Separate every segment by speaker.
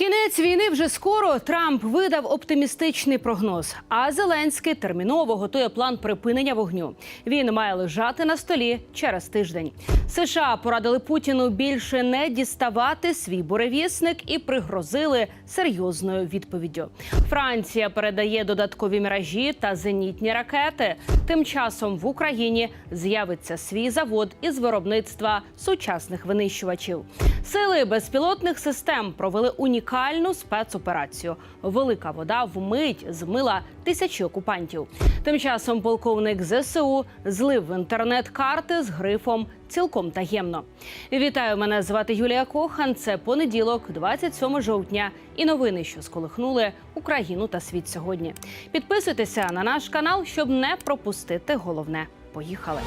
Speaker 1: Кінець війни вже скоро. Трамп видав оптимістичний прогноз. А Зеленський терміново готує план припинення вогню. Він має лежати на столі через тиждень. США порадили Путіну більше не діставати свій буревісник і пригрозили серйозною відповіддю. Франція передає додаткові міражі та зенітні ракети. Тим часом в Україні з'явиться свій завод із виробництва сучасних винищувачів. Сили безпілотних систем провели унікальну спецоперацію. Велика вода вмить змила тисячі окупантів. Тим часом полковник ЗСУ злив в інтернет карти з грифом цілком таємно. Вітаю, мене звати Юлія Кохан. Це понеділок, 27 жовтня, і новини, що сколихнули Україну та світ сьогодні. Підписуйтеся на наш канал, щоб не пропустити головне. Поїхали.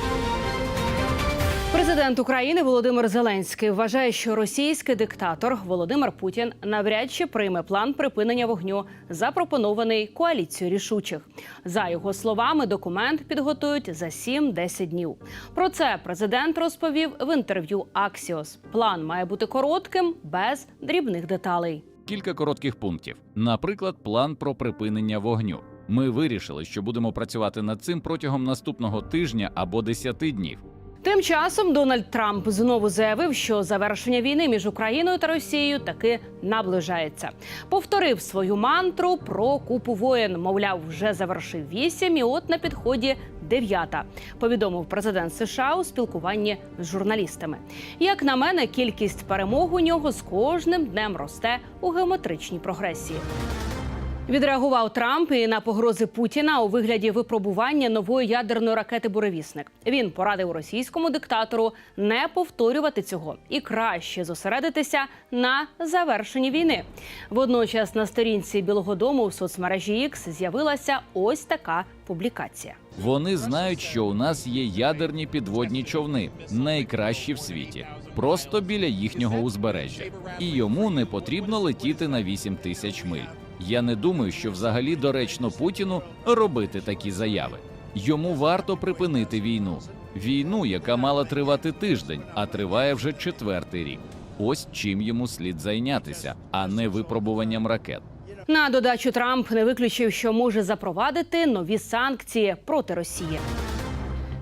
Speaker 1: Президент України Володимир Зеленський вважає, що російський диктатор Володимир Путін навряд чи прийме план припинення вогню, запропонований коаліцією рішучих. За його словами, документ підготують за 7-10 днів. Про це президент розповів в інтерв'ю Аксіос. План має бути коротким, без дрібних деталей.
Speaker 2: Кілька коротких пунктів. Наприклад, план про припинення вогню. Ми вирішили, що будемо працювати над цим протягом наступного тижня або 10 днів.
Speaker 1: Тим часом Дональд Трамп знову заявив, що завершення війни між Україною та Росією таки наближається. Повторив свою мантру про купу воєн. Мовляв, вже завершив вісім, і от на підході дев'ята. Повідомив президент США у спілкуванні з журналістами. Як на мене, кількість перемог у нього з кожним днем росте у геометричній прогресії. Відреагував Трамп і на погрози Путіна у вигляді випробування нової ядерної ракети Буревісник. Він порадив російському диктатору не повторювати цього і краще зосередитися на завершенні війни. Водночас на сторінці Білого Дому в соцмережі X з'явилася ось така публікація.
Speaker 2: Вони знають, що у нас є ядерні підводні човни, найкращі в світі, просто біля їхнього узбережжя. І йому не потрібно летіти на 8 тисяч миль. Я не думаю, що взагалі доречно Путіну робити такі заяви. Йому варто припинити війну. Війну, яка мала тривати тиждень, а триває вже четвертий рік. Ось чим йому слід зайнятися, а не випробуванням ракет.
Speaker 1: На додачу Трамп не виключив, що може запровадити нові санкції проти Росії.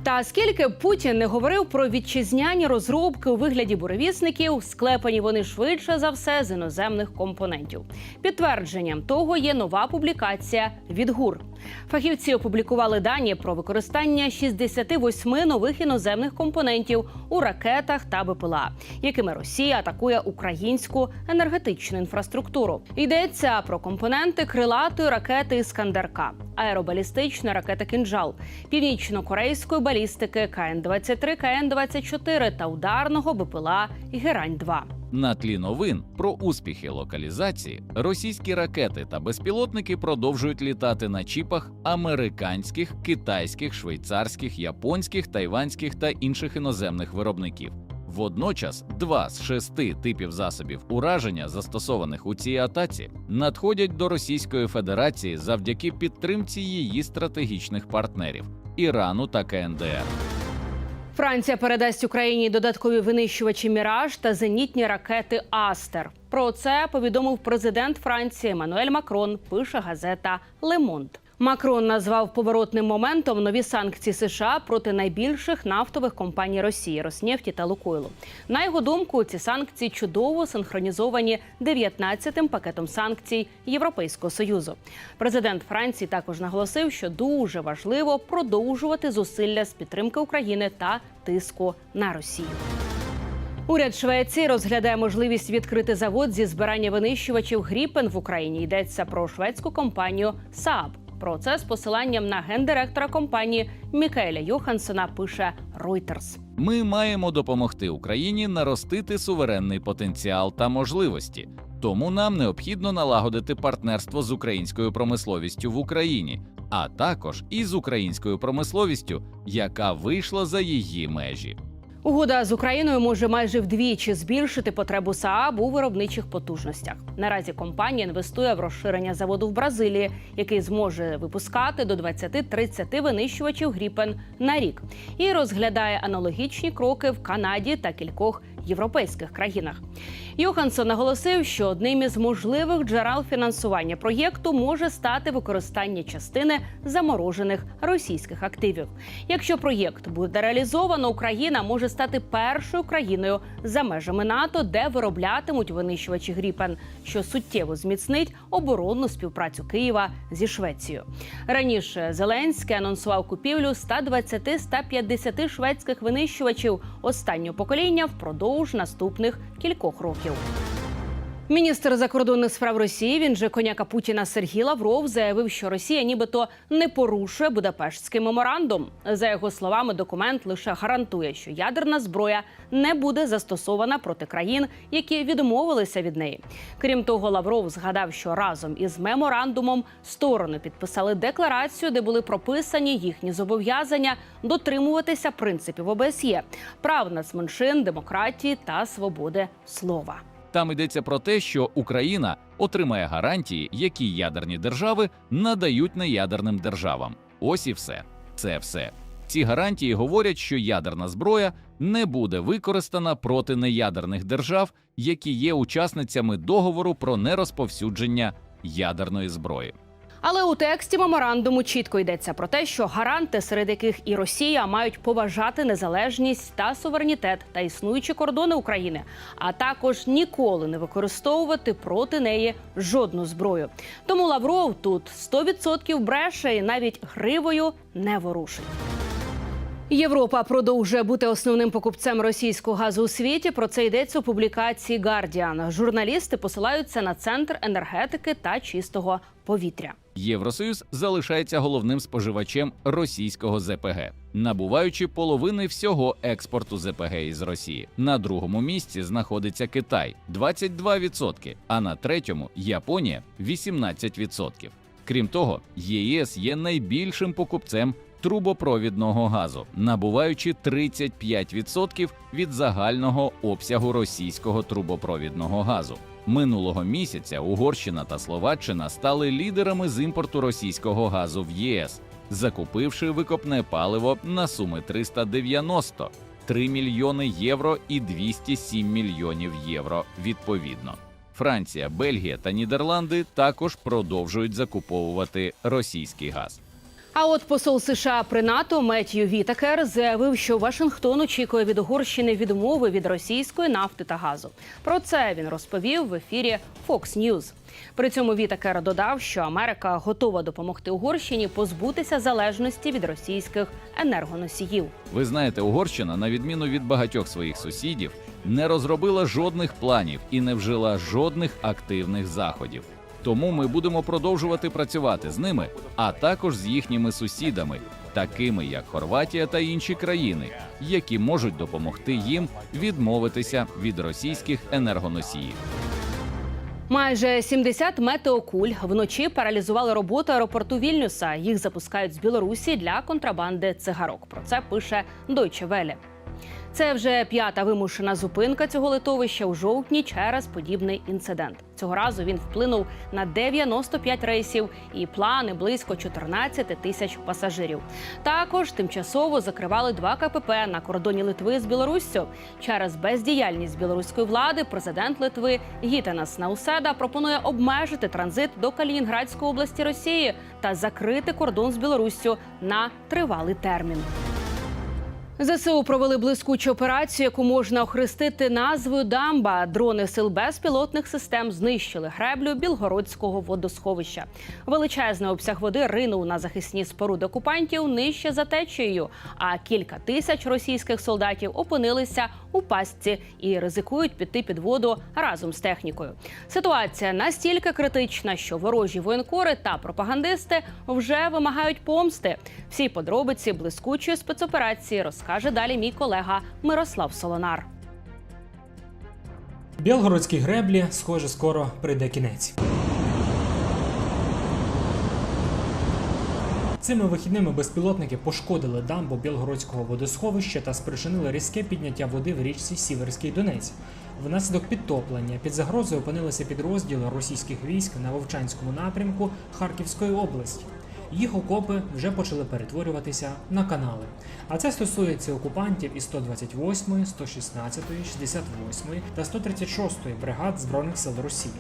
Speaker 1: Та скільки Путін не говорив про вітчизняні розробки у вигляді буревісників, склепані вони швидше за все з іноземних компонентів. Підтвердженням того є нова публікація від ГУР. Фахівці опублікували дані про використання 68 нових іноземних компонентів у ракетах та БПЛА, якими Росія атакує українську енергетичну інфраструктуру. Йдеться про компоненти крилатої ракети Іскандер-К, аеробалістичної ракети Кинджал, північно-корейської балістики КН-23, КН-24 та ударного БПЛА Герань-2.
Speaker 2: На тлі новин про успіхи локалізації російські ракети та безпілотники продовжують літати на чіпах американських, китайських, швейцарських, японських, тайванських та інших іноземних виробників. Водночас два з шести типів засобів ураження, застосованих у цій атаці, надходять до Російської Федерації завдяки підтримці її стратегічних партнерів Ірану та КНДР.
Speaker 1: Франція передасть Україні додаткові винищувачі Міраж та зенітні ракети Астер. Про це повідомив президент Франції Еммануель Макрон. Пише газета Лемонд. Макрон назвав поворотним моментом нові санкції США проти найбільших нафтових компаній Росії Роснефті та Лукойлу. На його думку, ці санкції чудово синхронізовані 19-тим пакетом санкцій Європейського союзу. Президент Франції також наголосив, що дуже важливо продовжувати зусилля з підтримки України та тиску на Росію. Уряд Швеції розглядає можливість відкрити завод зі збирання винищувачів Гріпен в Україні. Йдеться про шведську компанію Saab. Про це з посиланням на гендиректора компанії Мікаеля Йохансена пише Reuters.
Speaker 2: Ми маємо допомогти Україні наростити суверенний потенціал та можливості. Тому нам необхідно налагодити партнерство з українською промисловістю в Україні, а також із українською промисловістю, яка вийшла за її межі.
Speaker 1: Угода з Україною може майже вдвічі збільшити потребу СААБ у виробничих потужностях. Наразі компанія інвестує в розширення заводу в Бразилії, який зможе випускати до 20-30 винищувачів Гріпен на рік, і розглядає аналогічні кроки в Канаді та кількох європейських країнах. Йоханссон наголосив, що одним із можливих джерел фінансування проєкту може стати використання частини заморожених російських активів. Якщо проєкт буде реалізовано, Україна може стати першою країною за межами НАТО, де вироблятимуть винищувачі Гріпен, що суттєво зміцнить оборонну співпрацю Києва зі Швецією. Раніше Зеленський анонсував купівлю 120-150 шведських винищувачів останнього покоління впродовж наступних кількох років. Міністр закордонних справ Росії, він же коняка Путіна Сергій Лавров, заявив, що Росія нібито не порушує Будапештський меморандум. За його словами, документ лише гарантує, що ядерна зброя не буде застосована проти країн, які відмовилися від неї. Крім того, Лавров згадав, що разом із меморандумом сторони підписали декларацію, де були прописані їхні зобов'язання дотримуватися принципів ОБСЄ, прав нацменшин, демократії та свободи слова.
Speaker 2: Там йдеться про те, що Україна отримає гарантії, які ядерні держави надають неядерним державам. Ось і все. Це все. Ці гарантії говорять, що ядерна зброя не буде використана проти неядерних держав, які є учасницями договору про нерозповсюдження ядерної зброї.
Speaker 1: Але у тексті меморандуму чітко йдеться про те, що гаранти, серед яких і Росія, мають поважати незалежність та суверенітет та існуючі кордони України, а також ніколи не використовувати проти неї жодну зброю. Тому Лавров тут 100% бреше і навіть гривою не ворушить. Європа продовжує бути основним покупцем російського газу у світі. Про це йдеться у публікації Guardian. Журналісти посилаються на центр енергетики та чистого повітря.
Speaker 2: Євросоюз залишається головним споживачем російського ЗПГ, набуваючи половини всього експорту ЗПГ із Росії. На другому місці знаходиться Китай 22%, а на третьому Японія 18%. Крім того, ЄС є найбільшим покупцем трубопровідного газу, набуваючи 35% від загального обсягу російського трубопровідного газу. Минулого місяця Угорщина та Словаччина стали лідерами з імпорту російського газу в ЄС, закупивши викопне паливо на суми 390, 3 мільйони євро і 207 мільйонів євро відповідно. Франція, Бельгія та Нідерланди також продовжують закуповувати російський газ.
Speaker 1: А от посол США при НАТО Меттью Вітакер заявив, що Вашингтон очікує від Угорщини відмови від російської нафти та газу. Про це він розповів в ефірі Fox News. При цьому Вітакер додав, що Америка готова допомогти Угорщині позбутися залежності від російських енергоносіїв.
Speaker 2: Ви знаєте, Угорщина, на відміну від багатьох своїх сусідів, не розробила жодних планів і не вжила жодних активних заходів. Тому ми будемо продовжувати працювати з ними, а також з їхніми сусідами, такими як Хорватія та інші країни, які можуть допомогти їм відмовитися від російських енергоносіїв.
Speaker 1: Майже 70 метеокуль вночі паралізували роботу аеропорту Вільнюса. Їх запускають з Білорусі для контрабанди цигарок. Про це пише Deutsche Welle. Це вже п'ята вимушена зупинка цього литовища у жовтні через подібний інцидент. Цього разу він вплинув на 95 рейсів і плани близько 14 тисяч пасажирів. Також тимчасово закривали два КПП на кордоні Литви з Білоруссю. Через бездіяльність білоруської влади президент Литви Гітанас Науседа пропонує обмежити транзит до Калінінградської області Росії та закрити кордон з Білоруссю на тривалий термін. ЗСУ провели блискучу операцію, яку можна охрестити назвою Дамба. Дрони сил безпілотних систем знищили греблю Білгородського водосховища. Величезний обсяг води ринув на захисні споруди окупантів нижче за течією. А кілька тисяч російських солдатів опинилися у пастці і ризикують піти під воду разом з технікою. Ситуація настільки критична, що ворожі воєнкори та пропагандисти вже вимагають помсти. Всі подробиці блискучої спецоперації розкаже далі мій колега Мирослав Солонар.
Speaker 3: Білгородській греблі, схоже, скоро прийде кінець. Цими вихідними безпілотники пошкодили дамбу Білгородського водосховища та спричинили різке підняття води в річці Сіверський Донець. Внаслідок підтоплення під загрозою опинилися підрозділи російських військ на Вовчанському напрямку Харківської області. Їх окопи вже почали перетворюватися на канали. А це стосується окупантів із 128, 116, 68 та 136 бригад Збройних сил Росії.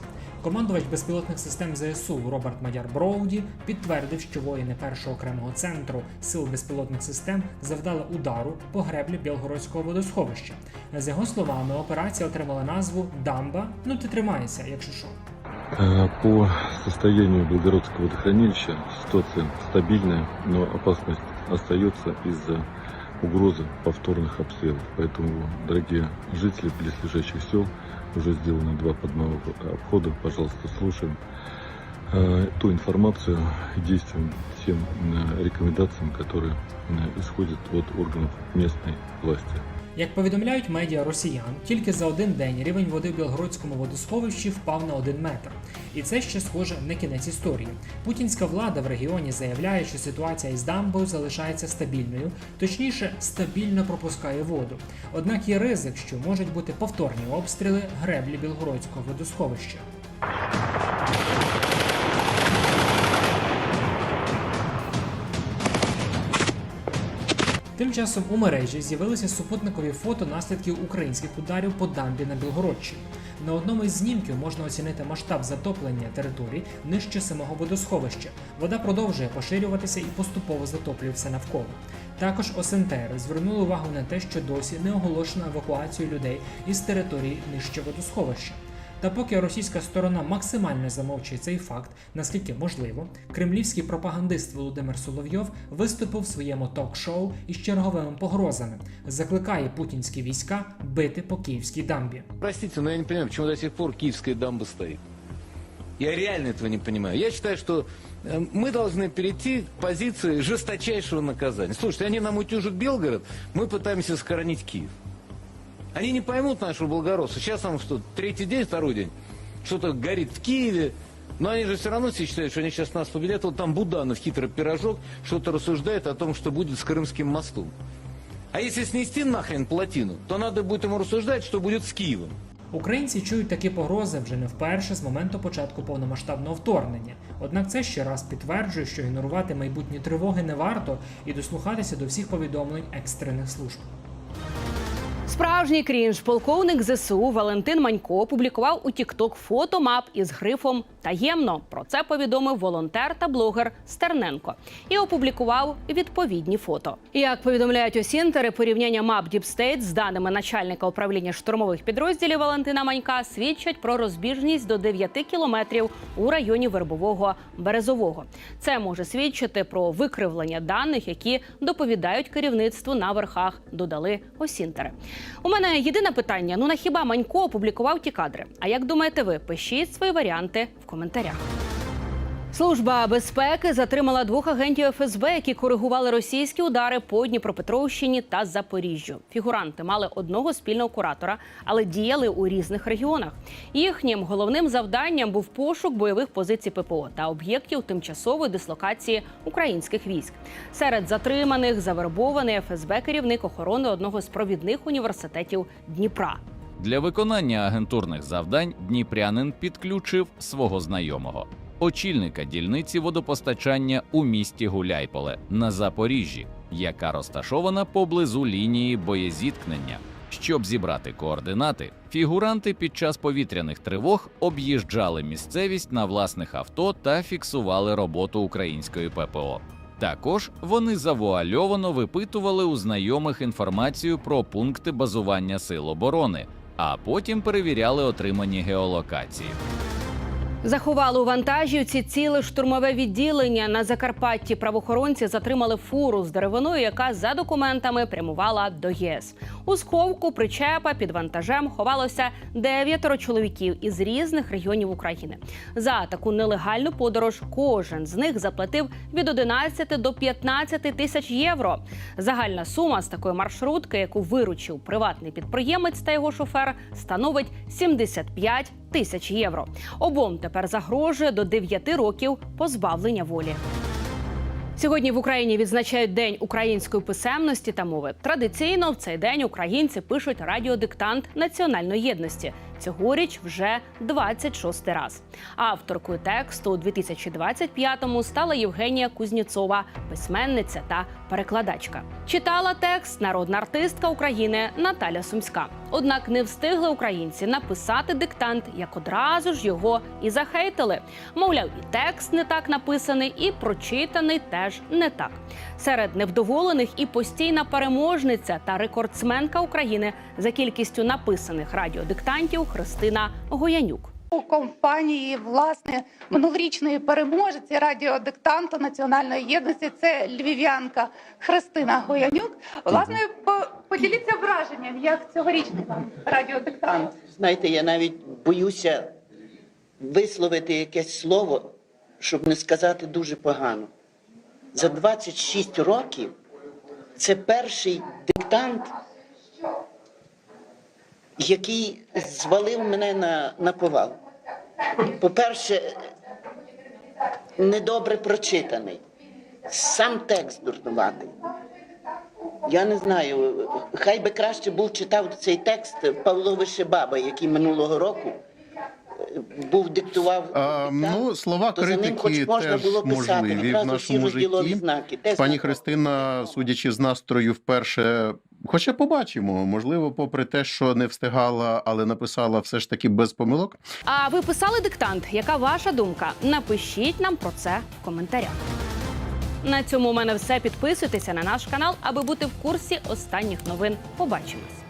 Speaker 3: Командувач безпілотних систем ЗСУ Роберт Мадяр Броуді підтвердив, що воїни першого окремого центру сил безпілотних систем завдали удару по греблі Білгородського водосховища. За його словами, операція отримала назву Дамба. Ну ти тримайся, якщо що.
Speaker 4: Э, По состоянию Белгородского водохранилища ситуация стабильная, но опасность остается из-за угрозы повторных обстрелов. Поэтому, дорогие жители близлежащих сел, уже сделано два подмовых обхода. Пожалуйста, слушаем э, ту информацию и действуем тем э, рекомендациям, которые исходят от органов местной власти.
Speaker 3: Як повідомляють медіа росіян, тільки за один день рівень води в Білгородському водосховищі впав на один метр. І це ще схоже не кінець історії. Путінська влада в регіоні заявляє, що ситуація із дамбою залишається стабільною, точніше, стабільно пропускає воду. Однак є ризик, що можуть бути повторні обстріли греблі Білгородського водосховища. Тим часом у мережі з'явилися супутникові фото наслідків українських ударів по дамбі на Білгородщині. На одному із знімків можна оцінити масштаб затоплення територій нижче самого водосховища. Вода продовжує поширюватися і поступово затоплює все навколо. Також осентери звернули увагу на те, що досі не оголошено евакуацію людей із території нижче водосховища. Та поки російська сторона максимально замовчує цей факт, наскільки можливо, кремлівський пропагандист Володимир Соловйов виступив в своєму ток-шоу із черговими погрозами, закликає путінські війська бити по київській дамбі.
Speaker 5: Простите, но я не понимаю, почему до сих пор киевская дамба стоит. Я реально этого не понимаю. Я считаю, что э, мы должны перейти к позиции жесточайшего наказания. Слушайте, они нам утюжат Белгород, мы пытаемся сохранить Киев. Они не поймут нашего благородства. Сейчас там что, третий день, второй день, что-то горит в Киеве. Но они же все равно все считают, что они сейчас нас победят. Вот там Буданов, хитрый пирожок, что-то рассуждает о том, что будет с Крымским мостом. А если снести нахрен плотину, то надо будет ему рассуждать, что будет с Киевом.
Speaker 3: Українці чують такі погрози вже не вперше з моменту початку повномасштабного вторгнення. Однак це ще раз підтверджує, що ігнорувати майбутні тривоги не варто і дослухатися до всіх повідомлень екстрених служб.
Speaker 1: Справжній крінж. Полковник ЗСУ Валентин Манько опублікував у Тікток фото мап із грифом таємно. Про це повідомив волонтер та блогер Стерненко і опублікував відповідні фото. Як повідомляють осінтери, порівняння мап Діпстейт з даними начальника управління штурмових підрозділів Валентина Манька свідчать про розбіжність до 9 кілометрів у районі Вербового Березового. Це може свідчити про викривлення даних, які доповідають керівництву на верхах. Додали осінтери. У мене єдине питання: ну на хіба Манько опублікував ті кадри? А як думаєте ви? Пишіть свої варіанти в коментарях. Служба безпеки затримала двох агентів ФСБ, які коригували російські удари по Дніпропетровщині та Запоріжжю. Фігуранти мали одного спільного куратора, але діяли у різних регіонах. Їхнім головним завданням був пошук бойових позицій ППО та об'єктів тимчасової дислокації українських військ. Серед затриманих завербований ФСБ керівник охорони одного з провідних університетів Дніпра.
Speaker 2: Для виконання агентурних завдань дніпрянин підключив свого знайомого, очільника дільниці водопостачання у місті Гуляйполе на Запоріжжі, яка розташована поблизу лінії боєзіткнення. Щоб зібрати координати, фігуранти під час повітряних тривог об'їжджали місцевість на власних авто та фіксували роботу української ППО. Також вони завуальовано випитували у знайомих інформацію про пункти базування сил оборони, а потім перевіряли отримані геолокації.
Speaker 1: Заховали у вантажівці ціле штурмове відділення на Закарпатті. Правоохоронці затримали фуру з деревиною, яка за документами прямувала до ЄС. У сховку причепа під вантажем ховалося дев'ятеро чоловіків із різних регіонів України. За таку нелегальну подорож кожен з них заплатив від 11 до 15 тисяч євро. Загальна сума з такої маршрутки, яку виручив приватний підприємець та його шофер, становить 75 тисяч євро. Обом тепер загрожує до 9 років позбавлення волі. Сьогодні в Україні відзначають День української писемності та мови. Традиційно в цей день українці пишуть радіодиктант національної єдності. цьогоріч вже 26 раз. Авторкою тексту у 2025-му стала Євгенія Кузнєцова, письменниця та перекладачка. Читала текст народна артистка України Наталя Сумська. Однак не встигли українці написати диктант, як одразу ж його і захейтили. Мовляв, і текст не так написаний, і прочитаний теж не так. Серед невдоволених і постійна переможниця та рекордсменка України за кількістю написаних радіодиктантів Христина Гоянюк.
Speaker 6: У компанії власне минулорічної переможеці радіодиктанту національної єдності. Це львів'янка Христина Гоянюк. Власне, по- поділіться враженням, як цьогорічний вам радіодиктант.
Speaker 7: Знаєте, я навіть боюся висловити якесь слово, щоб не сказати дуже погано. За 26 років це перший диктант, який звалив мене на, на повал. По-перше, недобре прочитаний, сам текст дурнуватий. Я не знаю, хай би краще був читав цей текст Павло Вишебаба, який минулого року е, був диктував.
Speaker 8: А, ну, слова
Speaker 7: то за ним хоч можна
Speaker 8: теж
Speaker 7: було писати
Speaker 8: можливі в нашому житті.
Speaker 7: знаки.
Speaker 8: Пані. Христина, судячи з настрою, вперше, хоча побачимо, можливо, попри те, що не встигала, але написала все ж таки без помилок.
Speaker 1: А ви писали диктант? Яка ваша думка? Напишіть нам про це в коментарях. На цьому у мене все. Підписуйтеся на наш канал, аби бути в курсі останніх новин. Побачимось.